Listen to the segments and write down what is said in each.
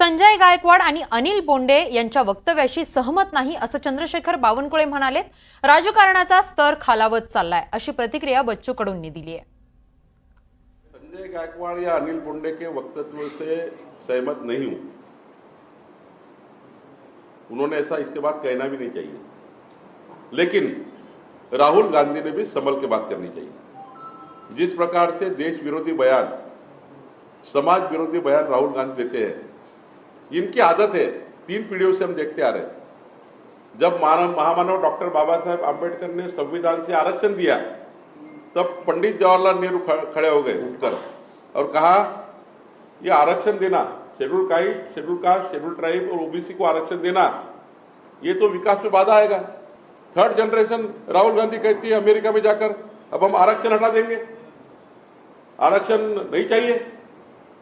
संजय गायकवाड आणि अनिल बोंडे यांच्या वक्तव्याशी सहमत नाही असं चंद्रशेखर बावनकुळे म्हणाले राजकारणाचा स्तर खालावत चाललाय अशी प्रतिक्रिया बच्चू कडूंनी दिली आहे संजय गायकवाड़ या अनिल बोंडे के वक्तव्य से सहमत नहीं हूं. उन्होंने ऐसा इसके बाद कहना भी नहीं चाहिए। लेकिन राहुल गांधी ने भी संभल के बात करनी चाहिए। जिस प्रकार से देश विरोधी बयान समाज विरोधी बयान राहुल गांधी देते हैं इनकी आदत है। तीन पीढ़ियों से हम देखते आ रहे हैं। जब मानव, महामानव डॉक्टर बाबा साहेब आम्बेडकर ने संविधान से आरक्षण दिया, तब पंडित जवाहरलाल नेहरू खड़े हो गए उठकर और कहा, ये आरक्षण देना, schedule caste schedule caste schedule tribe और ओबीसी को आरक्षण देना, ये तो विकास में बाधा आएगा। थर्ड जनरेशन राहुल गांधी कहती है, अमेरिका में जाकर अब हम आरक्षण हटा देंगे। आरक्षण नहीं चाहिए।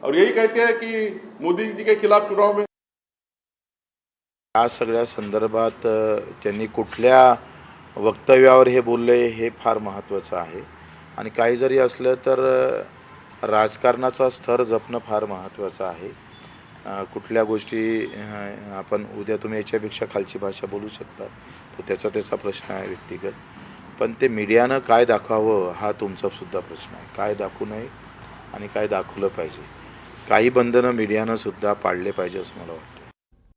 और यही कहते हैं कि मोदी जी के खिलाफ चुनाव में या सगळ्या संदर्भात त्यांनी कुठल्या वक्तव्यावर हे बोलले हे फार महत्त्वाचं आहे. आणि काही जरी असलं तर राजकारणाचा स्तर जपणं फार महत्त्वाचं आहे. कुठल्या गोष्टी आपण उद्या तुम्ही याच्यापेक्षा खालची भाषा बोलू शकता. तो त्याचा त्याचा प्रश्न आहे व्यक्तिगत. पण ते मीडियानं काय दाखवावं हा तुमचा सुद्धा प्रश्न आहे. काय दाखवू नये आणि काय दाखवलं पाहिजे. काही बंधनं मीडियानं सुद्धा पाळले पाहिजे असं मला वाटतं.